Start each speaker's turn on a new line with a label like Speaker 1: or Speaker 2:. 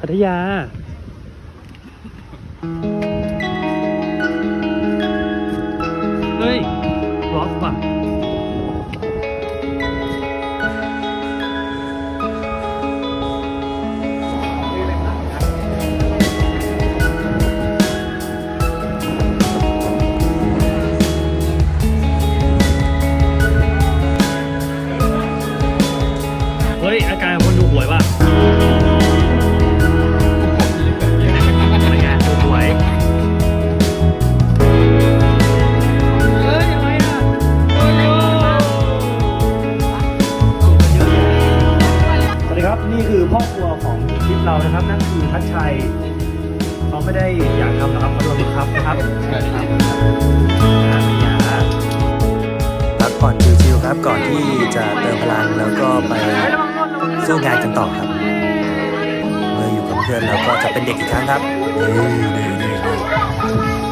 Speaker 1: พัทยา เฮ้ยลอสป่ะเฮ้ยอาการ นี่คือพ่อครัวของคลิปเรานะครับ นั่นคือทัชชัยเขาไม่ได้อยากทำนะครับเขาโดนบังคับนะครับครับพักผ่อนชิวๆครับก่อนที่จะเติมพลังแล้วก็ไปสู้งานกันต่อครับ เมื่ออยู่กับเพื่อนเราก็จะเป็นเด็กอีกครั้งครับนี่นี่นี่